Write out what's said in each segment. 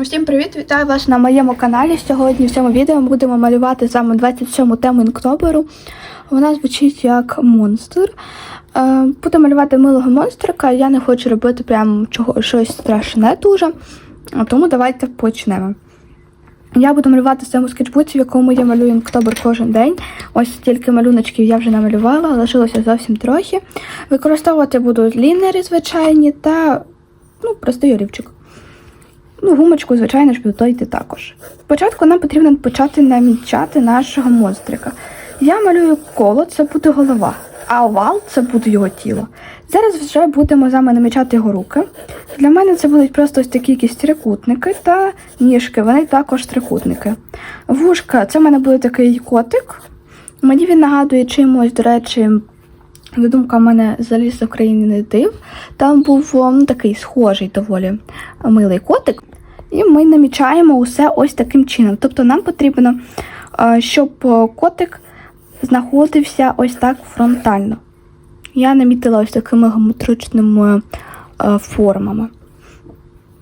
Всім привіт! Вітаю вас на моєму каналі. Сьогодні в цьому відео ми будемо малювати саме 27 тему інктоберу. Вона звучить як монстр. Е, Буду малювати милого монстрика. Я не хочу робити прям чого, щось страшне дуже. Тому давайте почнемо. Я буду малювати цьому скетчбуці, в якому я малюю інктобер кожен день. Ось стільки малюночків я вже намалювала, лишилося зовсім трохи. Використовувати буду лінери звичайні та ну, простий олівчик. Ну, гумочку, звичайно ж, буду також. Спочатку нам потрібно почати намічати нашого монстрика. Я малюю коло, це буде голова, а овал це буде його тіло. Зараз вже будемо з вами намічати його руки. Для мене це будуть просто ось такі якісь трикутники та ніжки, вони також трикутники. Вушка це в мене буде такий котик. Мені він нагадує чимось, до речі, Додумка в мене заліз України не див. Там був ну, такий схожий доволі милий котик. І ми намічаємо усе ось таким чином. Тобто нам потрібно, е, щоб е, котик знаходився ось так фронтально. Я намітила ось такими геометричними е, формами.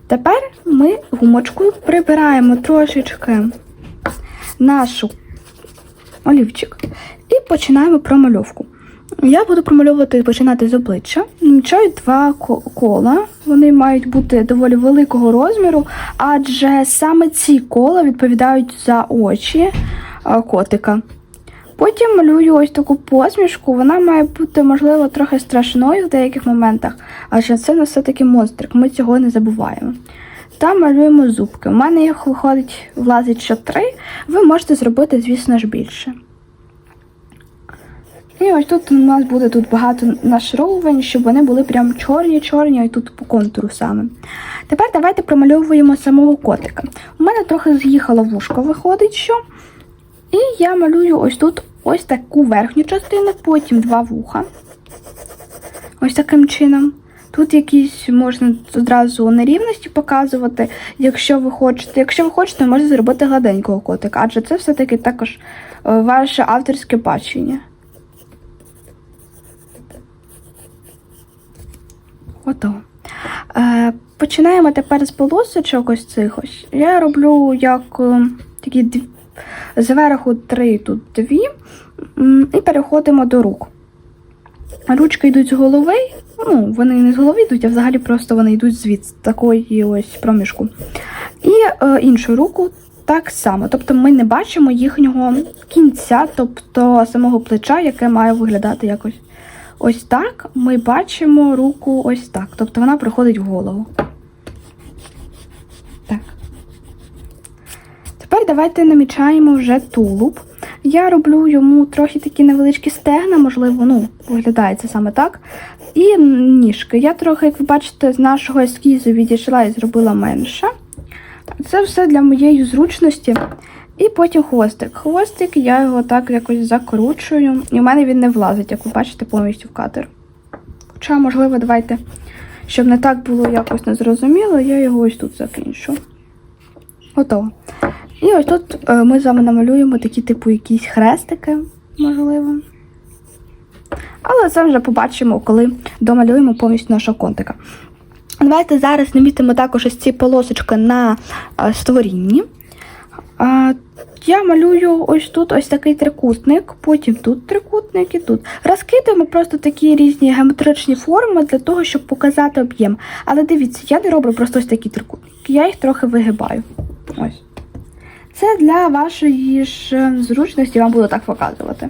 Тепер ми гумочкою прибираємо трошечки нашу олівчик і починаємо промальовку. Я буду промальовувати починати з обличчя. Намічаю два кола. Вони мають бути доволі великого розміру, адже саме ці кола відповідають за очі котика. Потім малюю ось таку посмішку. Вона має бути, можливо, трохи страшною в деяких моментах, адже це на все-таки монстрик, ми цього не забуваємо. Та малюємо зубки. У мене їх виходить, влазить ще три. Ви можете зробити, звісно ж, більше. І ось тут у нас буде тут багато нашаровувань, щоб вони були прям чорні-чорні, і тут по контуру саме. Тепер давайте промальовуємо самого котика. У мене трохи з'їхало вушко, виходить, що. І я малюю ось тут ось таку верхню частину, потім два вуха. Ось таким чином. Тут якісь можна одразу нерівності показувати, якщо ви хочете. Якщо ви хочете, можете зробити гладенького котика, адже це все-таки також е, ваше авторське бачення. Готово. Е, починаємо тепер з полосочок ось цих. Я роблю як е, такі дві, зверху три, тут дві, і переходимо до рук. Ручки йдуть з голови, ну, вони не з голови йдуть, а взагалі просто вони йдуть звідси, такої ось проміжку. І е, іншу руку так само. Тобто ми не бачимо їхнього кінця, тобто самого плеча, яке має виглядати якось ось так. Ми бачимо руку ось так. Тобто вона приходить в голову. Так. Тепер давайте намічаємо вже тулуб. Я роблю йому трохи такі невеличкі стегна, можливо, ну, виглядає саме так. І ніжки. Я трохи, як ви бачите, з нашого ескізу відійшла і зробила менше. Це все для моєї зручності. І потім хвостик. Хвостик я його так якось закручую. І в мене він не влазить, як ви бачите, повністю в кадр. Хоча, можливо, давайте, щоб не так було якось незрозуміло, я його ось тут закінчу. Готово. І ось тут е, ми з вами намалюємо такі, типу, якісь хрестики, можливо. Але це вже побачимо, коли домалюємо повністю нашого контика. Давайте зараз намітимо також ось ці полосочки на е, створінні. Я малюю ось тут ось такий трикутник, потім тут трикутник і тут. Розкидаємо просто такі різні геометричні форми для того, щоб показати об'єм. Але дивіться, я не роблю просто ось такі трикутники, я їх трохи вигибаю. Ось. Це для вашої ж е, зручності, вам буду так показувати.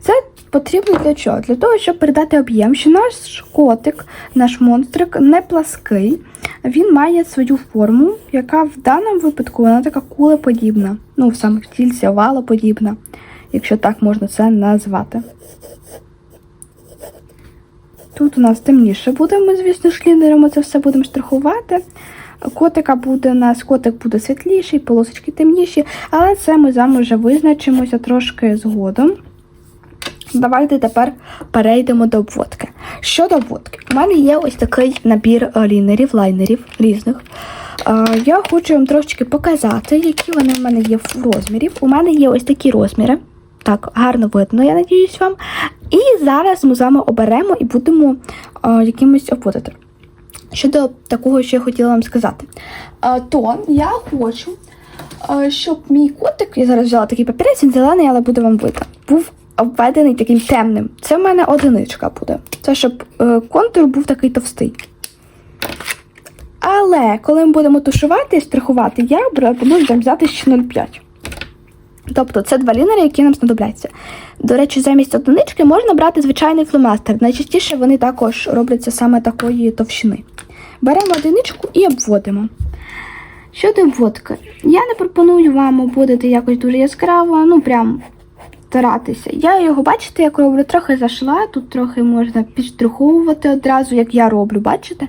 Це потрібно для чого? Для того, щоб передати об'єм, що наш котик, наш монстрик не плаский. Він має свою форму, яка в даному випадку вона така кулеподібна. Ну, в тільці овалоподібна, якщо так можна це назвати. Тут у нас темніше буде, ми, звісно, шлінерами це все будемо штрихувати. Котика буде у нас, котик буде світліший, полосочки темніші, але це ми з вами вже визначимося трошки згодом. Давайте тепер перейдемо до обводки. Щодо обводки, у мене є ось такий набір е, лінерів, лайнерів різних. Е, Я хочу вам трошечки показати, які вони в мене є в розмірів. У мене є ось такі розміри. Так, гарно видно, я надіюсь вам. І зараз ми з вами оберемо і будемо е, якимось обводити. Щодо такого, що я хотіла вам сказати, то я хочу, щоб мій котик, я зараз взяла такий папірець, він зелений, але буде вам видно, був обведений таким темним. Це в мене одиничка буде. Це щоб е, контур був такий товстий. Але коли ми будемо тушувати і штрихувати, я пропоную взяти ще 0,5. Тобто це два лінери, які нам знадобляться. До речі, замість одинички можна брати звичайний фломастер. Найчастіше вони також робляться саме такої товщини. Беремо одиничку і обводимо. Щодо обводки, я не пропоную вам обводити якось дуже яскраво, ну прям старатися. Я його, бачите, як роблю, трохи зашла, тут трохи можна підштриховувати одразу, як я роблю, бачите?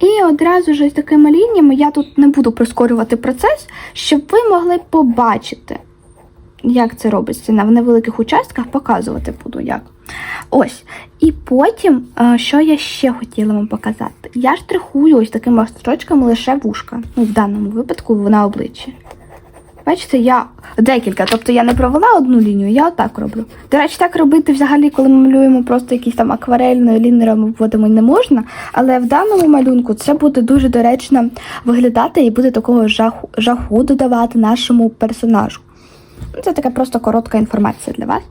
І одразу ж ось такими лініями я тут не буду прискорювати процес, щоб ви могли побачити, як це робиться на невеликих участках, показувати буду як. Ось. І потім, е, що я ще хотіла вам показати? Я штрихую ось такими строчками лише вушка. Ну, в даному випадку на обличчі. Бачите, я декілька, тобто я не провела одну лінію, я отак роблю. До речі, так робити взагалі, коли ми малюємо просто якісь там акварельною лінерами вводимо не можна. Але в даному малюнку це буде дуже доречно виглядати і буде такого жаху, жаху додавати нашому персонажу. Ну, Це така просто коротка інформація для вас.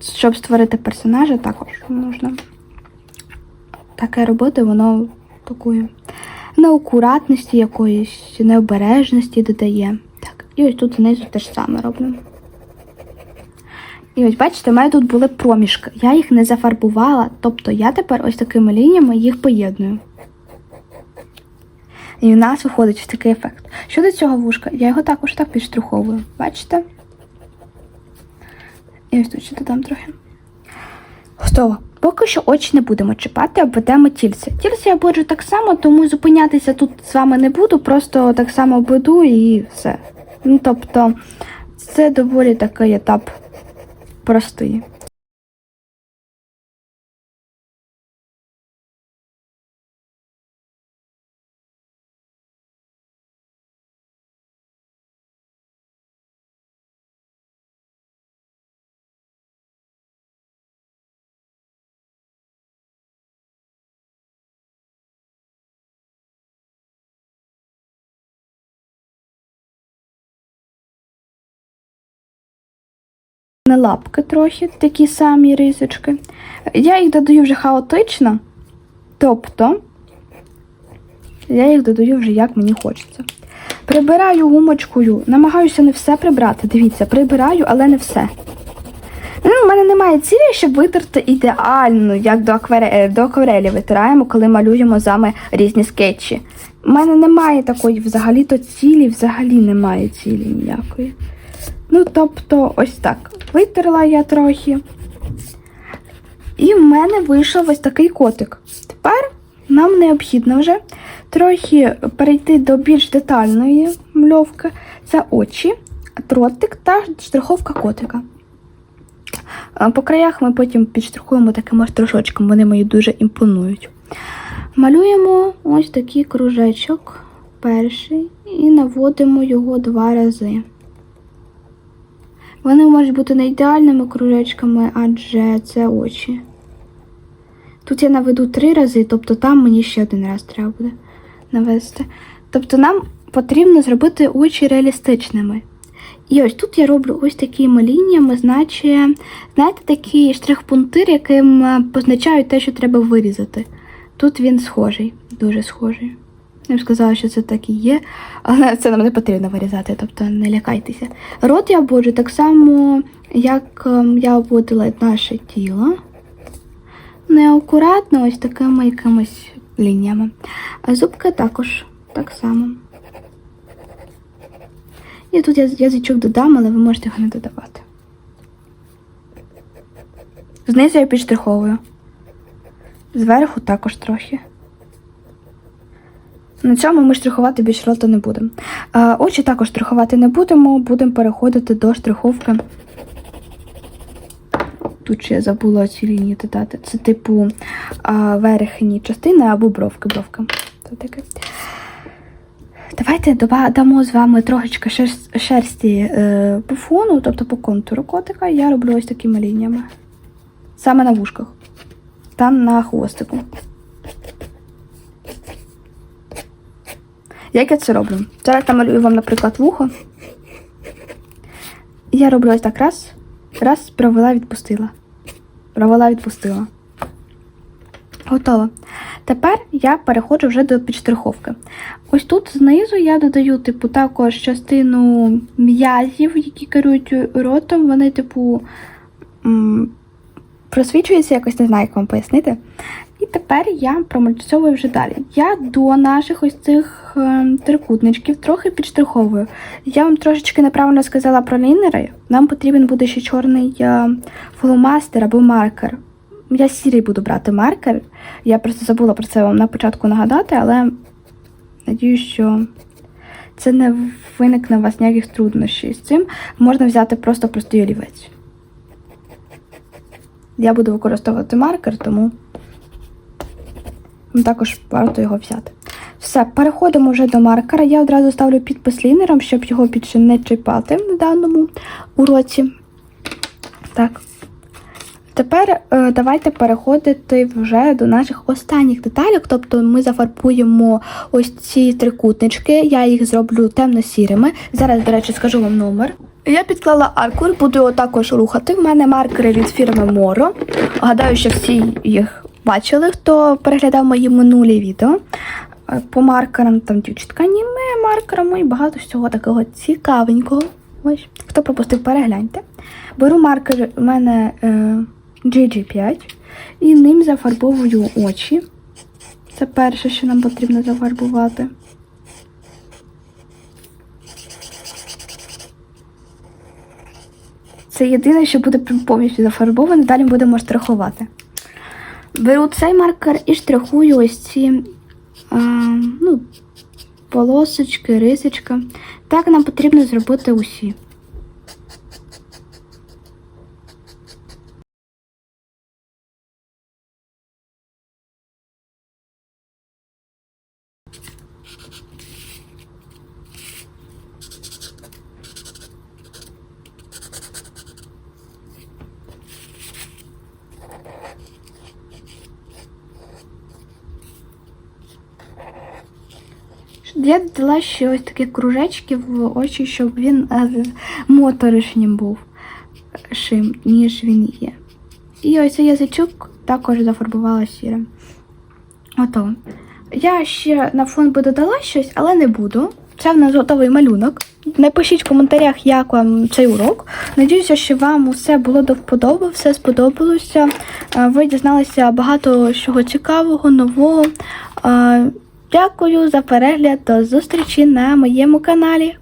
Щоб створити персонажа, також можна таке робити, воно такої неакуратності якоїсь, необережності додає. Так, і ось тут знизу те ж саме роблю. І ось бачите, у мене тут були проміжки. Я їх не зафарбувала, тобто я тепер ось такими лініями їх поєдную. І в нас виходить такий ефект. Щодо цього вушка, я його також так підштриховую. Бачите? І ось тут ще додам трохи. Готово. Поки що очі не будемо чіпати, обведемо тільце. Тільце я буду так само, тому зупинятися тут з вами не буду, просто так само обведу і все. Ну, тобто, це доволі такий етап простий. На лапки трохи, такі самі рисочки. Я їх додаю вже хаотично, тобто я їх додаю вже як мені хочеться. Прибираю гумочкою, намагаюся не все прибрати. Дивіться, прибираю, але не все. Ну, У мене немає цілі, щоб витерти ідеально, як до, акваре... до акварелі витираємо, коли малюємо вами різні скетчі. У мене немає такої взагалі-то цілі, взагалі немає цілі ніякої. Ну, тобто, ось так. Витерла я трохи. І в мене вийшов ось такий котик. Тепер нам необхідно вже трохи перейти до більш детальної мальовки. Це очі, тротик та штриховка котика. По краях ми потім підштрихуємо таким ось трошочком, вони мені дуже імпонують. Малюємо ось такий кружечок перший і наводимо його два рази. Вони можуть бути не ідеальними кружечками, адже це очі. Тут я наведу три рази, тобто там мені ще один раз треба буде навести. Тобто нам потрібно зробити очі реалістичними. І ось тут я роблю ось такими лініями, значить, знаєте, такий штрих-пунктир, яким позначають те, що треба вирізати. Тут він схожий, дуже схожий. Я сказала, що це так і є, але це нам не потрібно вирізати, тобто не лякайтеся. Рот я обводжу так само, як ем, я обводила наше тіло. Неакуратно, ось такими якимись лініями. А зубки також так само. І тут я язичок додам, але ви можете його не додавати. Знизу я підштриховую. Зверху також трохи. На цьому ми штрихувати більш рота не будемо. Очі також штрихувати не будемо, будемо переходити до штриховки. Тут ще я забула ці лінії додати. Це типу верхні частини або бровки. бровки. Давайте дамо з вами трошечки шерсті е, по фону, тобто по контуру котика. Я роблю ось такими лініями. Саме на вушках. Та на хвостику. Як я це роблю? Зараз намалюю вам, наприклад, вухо. Я роблю ось так раз, раз, провела, відпустила. Провела, відпустила. Готово. Тепер я переходжу вже до підштриховки. Ось тут знизу я додаю, типу, також частину м'язів, які керують ротом. Вони, типу, просвічуються, якось не знаю, як вам пояснити. І тепер я промальцьовую вже далі. Я до наших ось цих е, трикутничків трохи підштриховую. Я вам трошечки неправильно сказала про лінери. Нам потрібен буде ще чорний е, фломастер або маркер. Я сірий буду брати маркер. Я просто забула про це вам на початку нагадати, але надію, що це не виникне у вас ніяких труднощів з цим. Можна взяти просто простий олівець. Я буду використовувати маркер, тому також варто його взяти. Все, переходимо вже до маркера. Я одразу ставлю підпис лінером, щоб його більше не чіпати в даному уроці. Так. Тепер е, давайте переходити вже до наших останніх деталей. Тобто ми зафарбуємо ось ці трикутнички, я їх зроблю темно-сірими. Зараз, до речі, скажу вам номер. Я підклала аркур, буду його також рухати. В мене маркери від фірми Моро. Гадаю, що всі їх бачили, хто переглядав мої минулі відео. Е, По маркерам там дівчатка аніме, маркерами і багато всього такого цікавенького. Ось, хто пропустив, перегляньте. Беру маркер у мене е, GG5 і ним зафарбовую очі. Це перше, що нам потрібно зафарбувати. Це єдине, що буде повністю зафарбоване, далі будемо штрихувати. Беру цей маркер і штрихую ось ці а, ну, полосочки, рисочки. Так нам потрібно зробити усі. Я додала ще ось такі кружечки в очі, щоб він е, моторошнім був, шим, ніж він є. І ось цей язичок також зафарбувала сірим. Готово. Я ще на фон би додала щось, але не буду. Це в нас готовий малюнок. Напишіть в коментарях, як вам цей урок. Надіюся, що вам усе було до вподоби, все сподобалося. Е, Ви дізналися багато чого цікавого, нового. Дякую за перегляд. До зустрічі на моєму каналі.